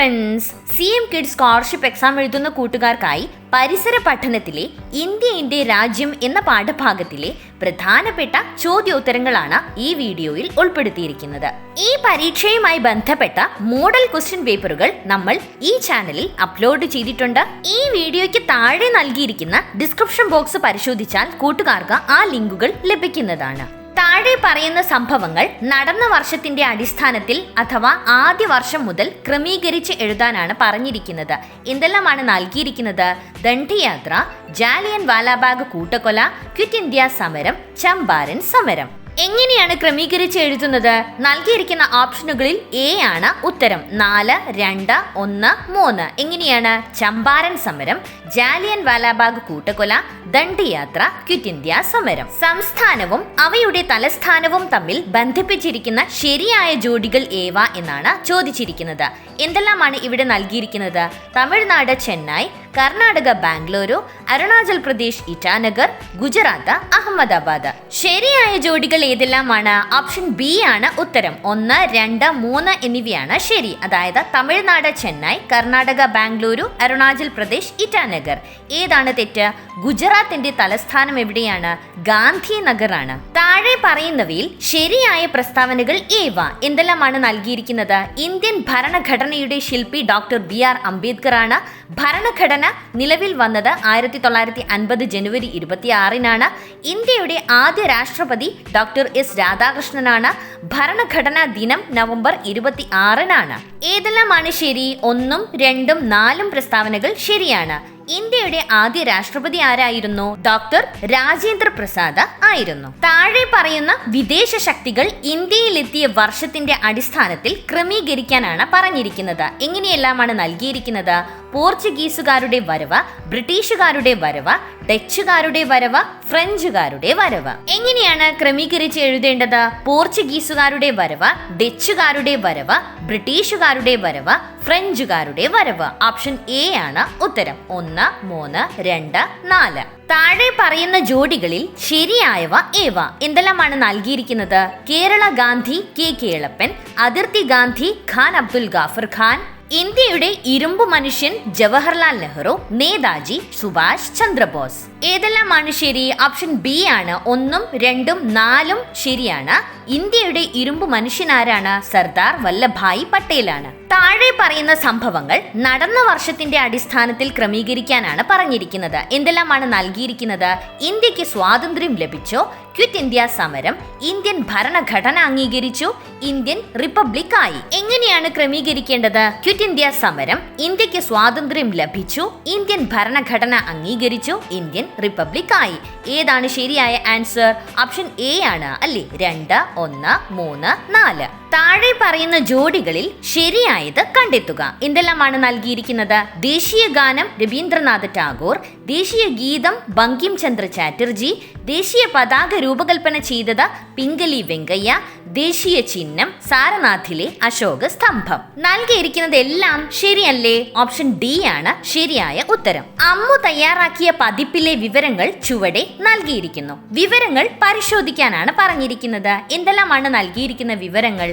Friends C M kid scholarship exam എഴുതുന്ന കൂട്ടുകാർക്കായി പരിസര പഠനത്തിലെ ഇന്ത്യ രാജ്യം എന്ന പാഠഭാഗത്തിലെ പ്രധാനപ്പെട്ട ചോദ്യോത്തരങ്ങളാണ് ഈ വീഡിയോയിൽ ഉൾപ്പെടുത്തിയിരിക്കുന്നത്. ഈ പരീക്ഷയുമായി ബന്ധപ്പെട്ട മോഡൽ ക്വസ്റ്റ്യൻ പേപ്പറുകൾ നമ്മൾ ഈ ചാനലിൽ അപ്ലോഡ് ചെയ്തിട്ടുണ്ട്. ഈ വീഡിയോയ്ക്ക് താഴെ നൽകിയിരിക്കുന്ന ഡിസ്ക്രിപ്ഷൻ ബോക്സ് പരിശോധിച്ചാൽ കൂട്ടുകാർക്ക് ആ ലിങ്കുകൾ ലഭിക്കുന്നതാണ്. താഴെ പറയുന്ന സംഭവങ്ങൾ നടന്ന വർഷത്തിന്റെ അടിസ്ഥാനത്തിൽ അഥവാ ആദ്യ വർഷം മുതൽ ക്രമീകരിച്ച് എഴുതാനാണ് പറഞ്ഞിരിക്കുന്നത്. എന്തെല്ലാമാണ് നൽകിയിരിക്കുന്നത്? ദണ്ഡിയാത്ര ജാലിയൻ വാലാബാഗ് കൂട്ടക്കൊല ക്വിറ്റ് ഇന്ത്യ സമരം ചമ്പാരൻ സമരം. എങ്ങനെയാണ് ക്രമീകരിച്ച് എഴുതുന്നത്? നൽകിയിരിക്കുന്ന ഓപ്ഷനുകളിൽ എ ആണ് ഉത്തരം. നാല് രണ്ട് ഒന്ന് മൂന്ന്. എങ്ങനെയാണ്? ചമ്പാരൻ സമരം ജാലിയൻ വാലാബാഗ് കൂട്ടക്കൊല ദണ്ഡിയാത്ര ക്വിറ്റ് ഇന്ത്യ സമരം. സംസ്ഥാനവും അവയുടെ തലസ്ഥാനവും തമ്മിൽ ബന്ധിപ്പിച്ചിരിക്കുന്ന ശരിയായ ജോഡികൾ ഏവ എന്നാണ് ചോദിച്ചിരിക്കുന്നത്. എന്തെല്ലാമാണ് ഇവിടെ നൽകിയിരിക്കുന്നത്? തമിഴ്നാട് ചെന്നൈ കർണാടക ബാംഗ്ലൂരു അരുണാചൽ പ്രദേശ് ഇറ്റാനഗർ ഗുജറാത്ത് അഹമ്മദാബാദ്. ശരിയായ ജോഡികൾ ഏതെല്ലാമാണ്? ഓപ്ഷൻ ബി ആണ് ഉത്തരം. ഒന്ന് രണ്ട് മൂന്ന് എന്നിവയാണ് ശരി. അതായത് തമിഴ്നാട് ചെന്നൈ കർണാടക ബാംഗ്ലൂരു അരുണാചൽ പ്രദേശ് ഇറ്റാനഗർ. ഏതാണ് തെറ്റ്? ഗുജറാത്തിന്റെ തലസ്ഥാനം എവിടെയാണ്? ഗാന്ധി നഗറാണ് താഴെ പറയുന്നവയിൽ ശരിയായ പ്രസ്താവനകൾ ഏവ? എന്തെല്ലാമാണ് നൽകിയിരിക്കുന്നത്? ഇന്ത്യൻ ഭരണഘടനയുടെ ശില്പി ഡോക്ടർ ബി ആർ അംബേദ്കർ ആണ് ഭരണഘടന നിലവിൽ വന്നത് ആയിരത്തി തൊള്ളായിരത്തി അൻപത് ജനുവരി ഇരുപത്തിയാറിനാണ്. ഇന്ത്യയുടെ ആദ്യ രാഷ്ട്രപതി ഡോക്ടർ എസ് രാധാകൃഷ്ണനാണ്. ഭരണഘടനാ ദിനം നവംബർ ഇരുപത്തി ആറിനാണ് ഏതെല്ലാമാണ് ശരി? ഒന്നും രണ്ടും നാലും പ്രസ്താവനകൾ ശരിയാണ്. ഇന്ത്യയുടെ ആദ്യ രാഷ്ട്രപതി ആരായിരുന്നു? ഡോക്ടർ രാജേന്ദ്ര പ്രസാദ് ആയിരുന്നു. താഴെ പറയുന്ന വിദേശ ശക്തികൾ ഇന്ത്യയിലെത്തിയ വർഷത്തിന്റെ അടിസ്ഥാനത്തിൽ ക്രമീകരിക്കാനാണ് പറഞ്ഞിരിക്കുന്നത്. എങ്ങനെയെല്ലാമാണ് നൽകിയിരിക്കുന്നത്? പോർച്ചുഗീസുകാരുടെ വരവ് ബ്രിട്ടീഷുകാരുടെ വരവ് ഡച്ചുകാരുടെ വരവ് ഫ്രഞ്ചുകാരുടെ വരവ്. എങ്ങനെയാണ് ക്രമീകരിച്ച് എഴുതേണ്ടത്? പോർച്ചുഗീസുകാരുടെ വരവ് ഡച്ചുകാരുടെ വരവ് ബ്രിട്ടീഷുകാരുടെ വരവ് ഫ്രഞ്ചുകാരുടെ വരവ്. ഓപ്ഷൻ എ ആണ് ഉത്തരം. ഒന്ന് മൂന്ന് രണ്ട് നാല്. താഴെ പറയുന്ന ജോഡികളിൽ ശരിയായവ ഏവ? എന്തെല്ലാമാണ് നൽകിയിരിക്കുന്നത്? കേരള ഗാന്ധി കെ. കേളപ്പൻ അതിർത്തി ഗാന്ധി ഖാൻ അബ്ദുൽ ഗാഫർ ഖാൻ ഇന്ത്യയുടെ ഇരുമ്പ് മനുഷ്യൻ ജവഹർലാൽ നെഹ്റു നേതാജി സുഭാഷ് ചന്ദ്രബോസ്. ഏതെല്ലാമാണ് ശരി? ഓപ്ഷൻ ബി ആണ്. ഒന്നും രണ്ടും നാലും ശരിയാണ്. ഇന്ത്യയുടെ ഇരുമ്പ് മനുഷ്യൻ ആരാണ്? സർദാർ വല്ലഭായ് പട്ടേലാണ്. താഴെ പറയുന്ന സംഭവങ്ങൾ നടന്ന വർഷത്തിന്റെ അടിസ്ഥാനത്തിൽ ക്രമീകരിക്കാനാണ് പറഞ്ഞിരിക്കുന്നത്. എന്തെല്ലാമാണ് നൽകിയിരിക്കുന്നത്? ഇന്ത്യയ്ക്ക് സ്വാതന്ത്ര്യം ലഭിച്ചോ? ക്വിറ്റ് ഇന്ത്യ സമരം ഇന്ത്യൻ ഭരണഘടന അംഗീകരിച്ചു ഇന്ത്യൻ റിപ്പബ്ലിക് ആയി. എങ്ങനെയാണ് ക്രമീകരിക്കേണ്ടത്? ക്വിറ്റ് ഇന്ത്യ സമരം ഇന്ത്യയ്ക്ക് സ്വാതന്ത്ര്യം ലഭിച്ചു ഇന്ത്യൻ ഭരണഘടന അംഗീകരിച്ചു ഇന്ത്യൻ റിപ്പബ്ലിക് ആയി. ഏതാണ് ശരിയായ ആൻസർ ഓപ്ഷൻ എ ആണ് അല്ലേ? രണ്ട് ഒന്ന് മൂന്ന് നാല്. താഴെ പറയുന്ന ജോഡികളിൽ ശരിയായത് കണ്ടെത്തുക. എന്തെല്ലാമാണ് നൽകിയിരിക്കുന്നത്? ദേശീയ ഗാനം രവീന്ദ്രനാഥ് ടാഗോർ ദേശീയ ഗീതം ബങ്കിം ചന്ദ്ര ചാറ്റർജി ദേശീയ പതാക രൂപകൽപ്പന ചെയ്തത് പിംഗലി വെങ്കയ്യ ദേശീയ ചിഹ്നം സാരനാഥിലെ അശോക സ്തംഭം. നൽകിയിരിക്കുന്നത് എല്ലാം ശരിയല്ലേ? ഓപ്ഷൻ ഡി ആണ് ശരിയായ ഉത്തരം. അമ്മു തയ്യാറാക്കിയ പതിപ്പിലെ വിവരങ്ങൾ ചുവടെ നൽകിയിരിക്കുന്നു. വിവരങ്ങൾ പരിശോധിക്കാനാണ് പറഞ്ഞിരിക്കുന്നത്. എന്തെല്ലാമാണ് നൽകിയിരിക്കുന്ന വിവരങ്ങൾ?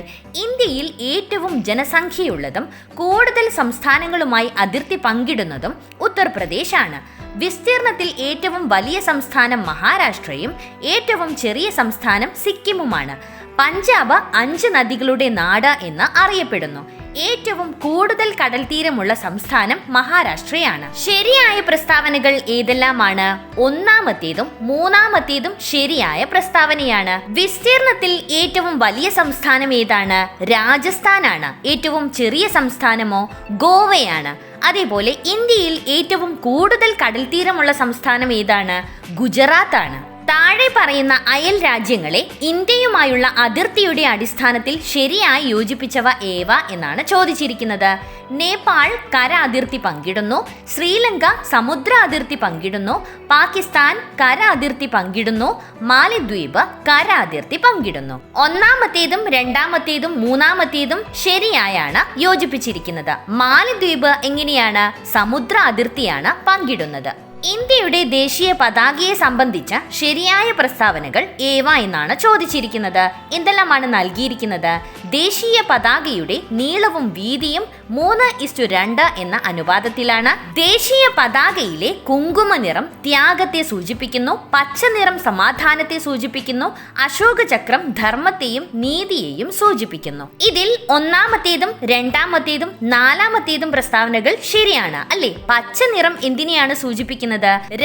ഇന്ത്യയിൽ ഏറ്റവും ജനസംഖ്യയുള്ളതും കൂടുതൽ സംസ്ഥാനങ്ങളുമായി അതിർത്തി പങ്കിടുന്നതും ഉത്തർപ്രദേശ് ആണ് വിസ്തീർണത്തിൽ ഏറ്റവും വലിയ സംസ്ഥാനം മഹാരാഷ്ട്രയും ഏറ്റവും ചെറിയ സംസ്ഥാനം സിക്കിമുമാണ്. പഞ്ചാബ് അഞ്ച് നദികളുടെ നാട് എന്ന് അറിയപ്പെടുന്നു. ഏറ്റവും കൂടുതൽ കടൽ തീരമുള്ള സംസ്ഥാനം മഹാരാഷ്ട്രയാണ്. ശരിയായ പ്രസ്താവനകൾ ഏതെല്ലാമാണ്? ഒന്നാമത്തേതും മൂന്നാമത്തേതും ശരിയായ പ്രസ്താവനയാണ്. വിസ്തീർണത്തിൽ ഏറ്റവും വലിയ സംസ്ഥാനം ഏതാണ്? രാജസ്ഥാനാണ്. ഏറ്റവും ചെറിയ സംസ്ഥാനമോ? ഗോവയാണ്. അതേപോലെ ഇന്ത്യയിൽ ഏറ്റവും കൂടുതൽ കടൽ തീരമുള്ള സംസ്ഥാനം ഏതാണ്? ഗുജറാത്ത് ആണ് താഴെ പറയുന്ന അയൽ രാജ്യങ്ങളെ ഇന്ത്യയുമായുള്ള അതിർത്തിയുടെ അടിസ്ഥാനത്തിൽ ശരിയായി യോജിപ്പിച്ചവ ഏവ എന്നാണ് ചോദിച്ചിരിക്കുന്നത്. നേപ്പാൾ കര അതിർത്തി പങ്കിടുന്നു ശ്രീലങ്ക സമുദ്ര അതിർത്തി പങ്കിടുന്നു പാകിസ്ഥാൻ കര അതിർത്തി പങ്കിടുന്നു മാലിദ്വീപ് കര അതിർത്തി പങ്കിടുന്നു. ഒന്നാമത്തേതും രണ്ടാമത്തേതും മൂന്നാമത്തേതും ശരിയായാണ് യോജിപ്പിച്ചിരിക്കുന്നത്. മാലിദ്വീപ് എങ്ങനെയാണ്? സമുദ്ര അതിർത്തിയാണ് പങ്കിടുന്നത്. ഇന്ത്യയുടെ ദേശീയ പതാകയെ സംബന്ധിച്ച ശരിയായ പ്രസ്താവനകൾ ഏവ എന്നാണ് ചോദിച്ചിരിക്കുന്നത്. എന്തെല്ലാമാണ് നൽകിയിരിക്കുന്നത്? ദേശീയ പതാകയുടെ നീളവും വീതിയും മൂന്ന് ഇസ്റ്റു രണ്ട് എന്ന അനുപാതത്തിലാണ്. ദേശീയ പതാകയിലെ കുങ്കുമ നിറം ത്യാഗത്തെ സൂചിപ്പിക്കുന്നു പച്ച നിറം സമാധാനത്തെ സൂചിപ്പിക്കുന്നു അശോക ചക്രം ധർമ്മത്തെയും നീതിയെയും സൂചിപ്പിക്കുന്നു. ഇതിൽ ഒന്നാമത്തേതും രണ്ടാമത്തേതും നാലാമത്തേതും പ്രസ്താവനകൾ ശരിയാണ് അല്ലേ? പച്ച നിറം എന്തിനെയാണ് സൂചിപ്പിക്കുന്നത്?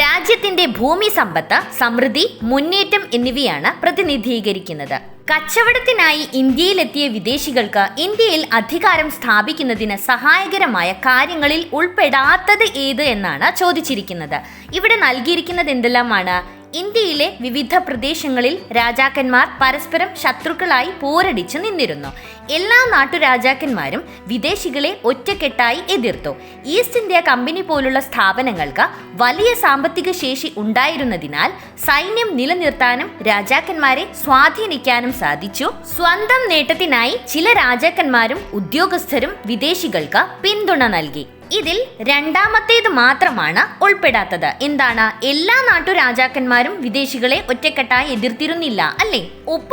രാജ്യത്തിന്റെ ഭൂമി സമ്പത്ത് സമൃദ്ധി മുന്നേറ്റം എന്നിവയാണ് പ്രതിനിധീകരിക്കുന്നത്. കച്ചവടത്തിനായി ഇന്ത്യയിലെത്തിയ വിദേശികൾക്ക് ഇന്ത്യയിൽ അധികാരം സ്ഥാപിക്കുന്നതിന് സഹായകരമായ കാര്യങ്ങളിൽ ഉൾപ്പെടാത്തത് ഏത് എന്നാണ് ചോദിച്ചിരിക്കുന്നത്. ഇവിടെ നൽകിയിരിക്കുന്നത് എന്തെല്ലാമാണ് ഇന്ത്യയിലെ വിവിധ പ്രദേശങ്ങളിൽ രാജാക്കന്മാർ പരസ്പരം ശത്രുക്കളായി പോരടിച്ചു നിന്നിരുന്നു. എല്ലാ നാട്ടുരാജാക്കന്മാരും വിദേശികളെ ഒറ്റക്കെട്ടായി എതിർത്തു. ഈസ്റ്റ് ഇന്ത്യ കമ്പനി പോലുള്ള സ്ഥാപനങ്ങൾക്ക് വലിയ സാമ്പത്തിക ശേഷി ഉണ്ടായിരുന്നതിനാൽ സൈന്യം നിലനിർത്താനും രാജാക്കന്മാരെ സ്വാധീനിക്കാനും സാധിച്ചു. സ്വന്തം നേട്ടത്തിനായി ചില രാജാക്കന്മാരും ഉദ്യോഗസ്ഥരും വിദേശികൾക്ക് പിന്തുണ നൽകി. ഇതിൽ രണ്ടാമത്തേത് മാത്രമാണ് ഉൾപ്പെടാത്തത്. എന്താണ്? എല്ലാ നാട്ടുരാജാക്കന്മാരും വിദേശികളെ ഒറ്റക്കെട്ടായി എതിർത്തിരുന്നില്ല അല്ലേ?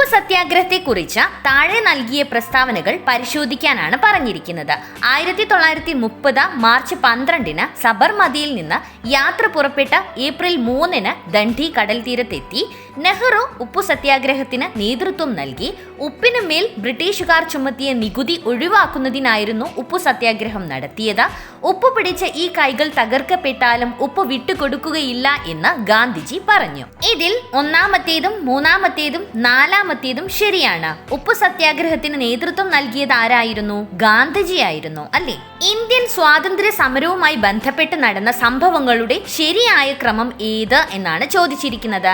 സത്യാഗ്രഹത്തെ കുറിച്ച് താഴെ നൽകിയ പ്രസ്താവനകൾ പരിശോധിക്കാനാണ് പറഞ്ഞിരിക്കുന്നത്. ആയിരത്തി തൊള്ളായിരത്തി മുപ്പത് മാർച്ച് പന്ത്രണ്ടിന് സബർമതിയിൽ നിന്ന് യാത്ര പുറപ്പെട്ട ഏപ്രിൽ മൂന്നിന് ദണ്ഡി കടൽ തീരത്തെത്തി നെഹ്റു ഉപ്പു സത്യാഗ്രഹത്തിന് നേതൃത്വം നൽകി. ഉപ്പിന് മേൽ ബ്രിട്ടീഷുകാർ ചുമത്തിയ നികുതി ഒഴിവാക്കുന്നതിനായിരുന്നു ഉപ്പു സത്യാഗ്രഹം നടത്തിയത്. ഉപ്പ് പിടിച്ച ഈ കൈകൾ തകർക്കപ്പെട്ടാലും ഉപ്പ് വിട്ടുകൊടുക്കുകയില്ല എന്ന് ഗാന്ധിജി പറഞ്ഞു. ഇതിൽ ഒന്നാമത്തേതും മൂന്നാമത്തേതും നാലാമത്തേതും ശരിയാണ്. ഉപ്പു സത്യാഗ്രഹത്തിന് നേതൃത്വം നൽകിയത് ആരായിരുന്നു? ഗാന്ധിജി ആയിരുന്നു അല്ലേ? ഇന്ത്യൻ സ്വാതന്ത്ര്യ സമരവുമായി ബന്ധപ്പെട്ട് നടന്ന സംഭവങ്ങളുടെ ശരിയായ ക്രമം ഏത് എന്നാണ് ചോദിച്ചിരിക്കുന്നത്.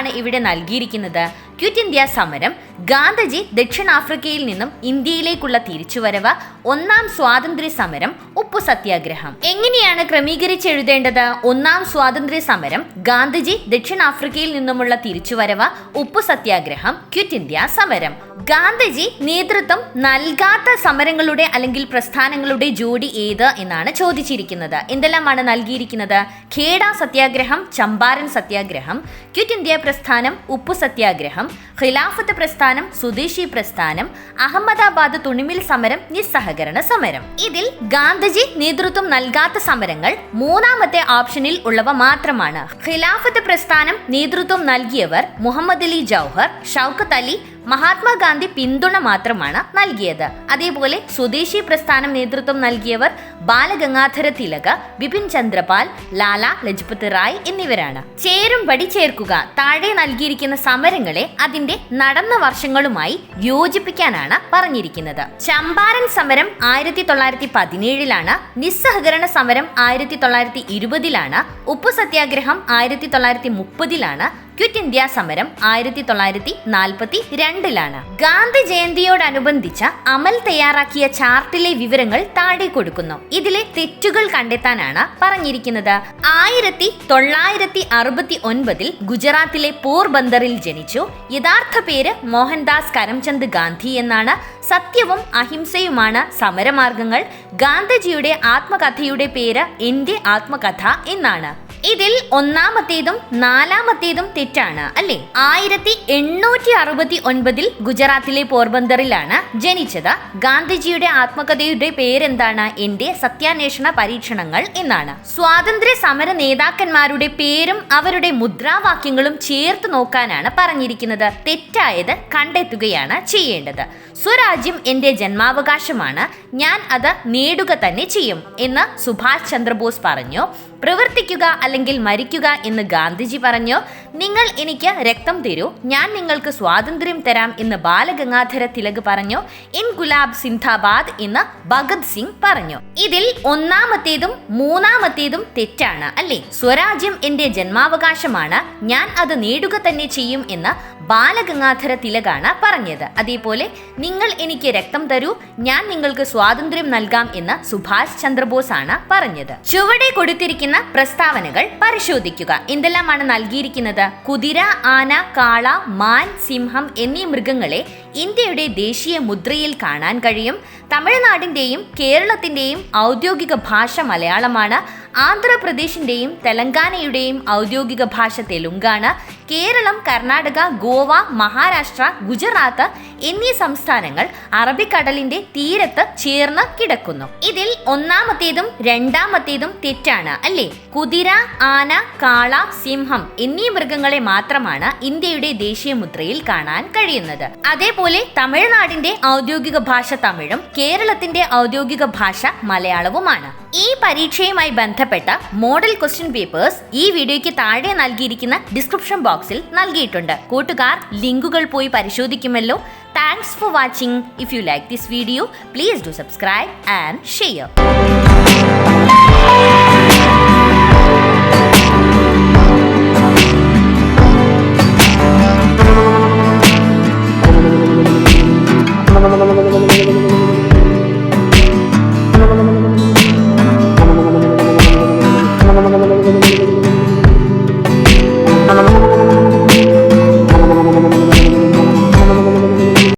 എന്തെല്ലാമാണ് ഇവിടെ നൽകിയിരിക്കുന്നത്. ക്വിറ്റ് ഇന്ത്യ സമരം ഗാന്ധിജി ദക്ഷിണാഫ്രിക്കയിൽ നിന്നും ഇന്ത്യയിലേക്കുള്ള തിരിച്ചുവരവ് ഒന്നാം സ്വാതന്ത്ര്യ സമരം ഉപ്പു സത്യാഗ്രഹം. എങ്ങനെയാണ് ക്രമീകരിച്ചെഴുതേണ്ടത്? ഒന്നാം സ്വാതന്ത്ര്യ സമരം ഗാന്ധിജി ദക്ഷിണാഫ്രിക്കയിൽ നിന്നുമുള്ള തിരിച്ചുവരവ് ഉപ്പു സത്യാഗ്രഹം ക്വിറ്റ് ഇന്ത്യ സമരം. ഗാന്ധിജി നേതൃത്വം നൽകാത്ത സമരങ്ങളുടെ അല്ലെങ്കിൽ പ്രസ്ഥാനങ്ങളുടെ ജോഡി ഏത് എന്നാണ് ചോദിച്ചിരിക്കുന്നത്. എന്തെല്ലാമാണ് നൽകിയിരിക്കുന്നത്? ഖേഡ സത്യാഗ്രഹം ചമ്പാരൻ സത്യാഗ്രഹം ക്വിറ്റ് ഇന്ത്യ പ്രസ്ഥാനം ഉപ്പു സത്യാഗ്രഹം ഖിലാഫത്ത് പ്രസ്ഥാനം സ്വദേശി പ്രസ്ഥാനം അഹമ്മദാബാദ് തുണിമിൽ സമരം നിസ്സഹകരണ സമരം. ഇതിൽ ഗാന്ധിജി നേതൃത്വം നൽകാത്ത സമരങ്ങൾ മൂന്നാമത്തെ ഓപ്ഷനിൽ ഉള്ളവ മാത്രമാണ്. ഖിലാഫത്ത് പ്രസ്ഥാനം നേതൃത്വം നൽകിയവർ മുഹമ്മദ് അലി ജൗഹർ ഷൗക്കത്ത് അലി മഹാത്മാഗാന്ധി പിന്തുണ മാത്രമാണ് നൽകിയത്. അതേപോലെ സ്വദേശി പ്രസ്ഥാനം നേതൃത്വം നൽകിയവർ ബാലഗംഗാധര തിലക ബിപിൻ ചന്ദ്രപാൽ ലാല ലജ്പത് റായ് എന്നിവരാണ്. ചേരുംപടി ചേർക്കുക താഴെ നൽകിയിരിക്കുന്ന സമരങ്ങളെ അതിന്റെ നടന്ന വർഷങ്ങളുമായി യോജിപ്പിക്കാനാണ് പറഞ്ഞിരിക്കുന്നത്. ചമ്പാരൻ സമരം ആയിരത്തി തൊള്ളായിരത്തി പതിനേഴിലാണ് നിസ്സഹകരണ സമരം ആയിരത്തി തൊള്ളായിരത്തി ഇരുപതിലാണ് ഉപ്പു സത്യാഗ്രഹം ആയിരത്തി തൊള്ളായിരത്തി മുപ്പതിലാണ് ക്വിറ്റ് ഇന്ത്യ സമരം ആയിരത്തി തൊള്ളായിരത്തി നാൽപ്പത്തി രണ്ടിലാണ് ഗാന്ധി ജയന്തിയോടനുബന്ധിച്ച അമൽ തയ്യാറാക്കിയ ചാർട്ടിലെ വിവരങ്ങൾ താഴെ കൊടുക്കുന്നു. ഇതിലെ തെറ്റുകൾ കണ്ടെത്താനാണ് പറഞ്ഞിരിക്കുന്നത്. ആയിരത്തി തൊള്ളായിരത്തി അറുപത്തി ഒൻപതിൽ ഗുജറാത്തിലെ പോർബന്ദറിൽ ജനിച്ചു. യഥാർത്ഥ പേര് മോഹൻദാസ് കരംചന്ദ് ഗാന്ധി എന്നാണ്. സത്യവും അഹിംസയുമാണ് സമരമാർഗങ്ങൾ. ഗാന്ധിജിയുടെ ആത്മകഥയുടെ പേര് എന്റെ ആത്മകഥ എന്നാണ്. ഇതിൽ ഒന്നാമത്തേതും നാലാമത്തേതും തെറ്റാണ് അല്ലെ? ആയിരത്തി എണ്ണൂറ്റി അറുപത്തി ഒൻപതിൽ ഗുജറാത്തിലെ പോർബന്ദറിലാണ് ജനിച്ചത്. ഗാന്ധിജിയുടെ ആത്മകഥയുടെ പേരെന്താണ്? എന്റെ സത്യാന്വേഷണ പരീക്ഷണങ്ങൾ എന്നാണ്. സ്വാതന്ത്ര്യ സമര നേതാക്കന്മാരുടെ പേരും അവരുടെ മുദ്രാവാക്യങ്ങളും ചേർത്ത് നോക്കാനാണ് പറഞ്ഞിരിക്കുന്നത്. തെറ്റായത് കണ്ടെത്തുകയാണ് ചെയ്യേണ്ടത്. സ്വരാജ്യം എന്റെ ജന്മാവകാശമാണ്. ഞാൻ അത് നേടുക തന്നെ ചെയ്യും എന്ന് സുഭാഷ് ചന്ദ്രബോസ് പറഞ്ഞു. പ്രവർത്തിക്കുക അല്ലെങ്കിൽ മരിക്കുക എന്ന് ഗാന്ധിജി പറഞ്ഞു. നിങ്ങൾ എനിക്ക് രക്തം തരൂ ഞാൻ നിങ്ങൾക്ക് സ്വാതന്ത്ര്യം തരാം എന്ന് ബാലഗംഗാധര തിലക് പറഞ്ഞു. ഇൻ ഗുലാബ് സിന്ധാബാദ് എന്ന് ഭഗത് സിംഗ് പറഞ്ഞു. ഇതിൽ ഒന്നാമത്തേതും മൂന്നാമത്തേതും തെറ്റാണ് അല്ലേ? സ്വരാജ്യം എന്റെ ജന്മാവകാശമാണ് ഞാൻ അത് നേടുക തന്നെ ചെയ്യും എന്ന് ബാലഗംഗാധര തിലകാണ് പറഞ്ഞത്. അതേപോലെ നിങ്ങൾ എനിക്ക് രക്തം തരൂ ഞാൻ നിങ്ങൾക്ക് സ്വാതന്ത്ര്യം നൽകാം എന്ന് സുഭാഷ് ചന്ദ്രബോസ് ആണ് പറഞ്ഞത്. ചുവടെ കൊടുത്തിരിക്കുന്ന പ്രസ്താവനകൾ പരിശോധിക്കുക. എന്തെല്ലാമാണ് നൽകിയിരിക്കുന്നത്? കുതിര ആന കാള മാൻ സിംഹം എന്നീ മൃഗങ്ങളെ ഇന്ത്യയുടെ ദേശീയ മുദ്രയിൽ കാണാൻ കഴിയും. തമിഴ്നാടിന്റെയും കേരളത്തിന്റെയും ഔദ്യോഗിക ഭാഷ മലയാളമാണ്. ആന്ധ്രാപ്രദേശിന്റെയും തെലങ്കാനയുടെയും ഔദ്യോഗിക ഭാഷ തെലുങ്കാണ്. കേരളം കർണാടക ഗോവ മഹാരാഷ്ട്ര ഗുജറാത്ത് എന്നീ സംസ്ഥാനങ്ങൾ അറബിക്കടലിന്റെ തീരത്ത് ചേർന്ന് കിടക്കുന്നു. ഇതിൽ ഒന്നാമത്തേതും രണ്ടാമത്തേതും തെറ്റാണ് അല്ലേ? കുതിര ആന കാള സിംഹം എന്നീ മൃഗങ്ങളെ മാത്രമാണ് ഇന്ത്യയുടെ ദേശീയ മുദ്രയിൽ കാണാൻ കഴിയുന്നത്. അതേപോലെ തമിഴ്നാടിന്റെ ഔദ്യോഗിക ഭാഷ തമിഴും കേരളത്തിന്റെ ഔദ്യോഗിക ഭാഷ മലയാളവുമാണ്. ഈ പരീക്ഷയുമായി ബന്ധപ്പെട്ട മോഡൽ ക്വസ്റ്റ്യൻ പേപ്പേഴ്സ് ഈ വീഡിയോയ്ക്ക് താഴെ നൽകിയിരിക്കുന്ന ഡിസ്ക്രിപ്ഷൻ ബോക്സിൽ നൽകിയിട്ടുണ്ട്. കൂട്ടുകാർ ലിങ്കുകൾ പോയി പരിശോധിക്കുമല്ലോ. Thanks for watching if you like this video please do subscribe and share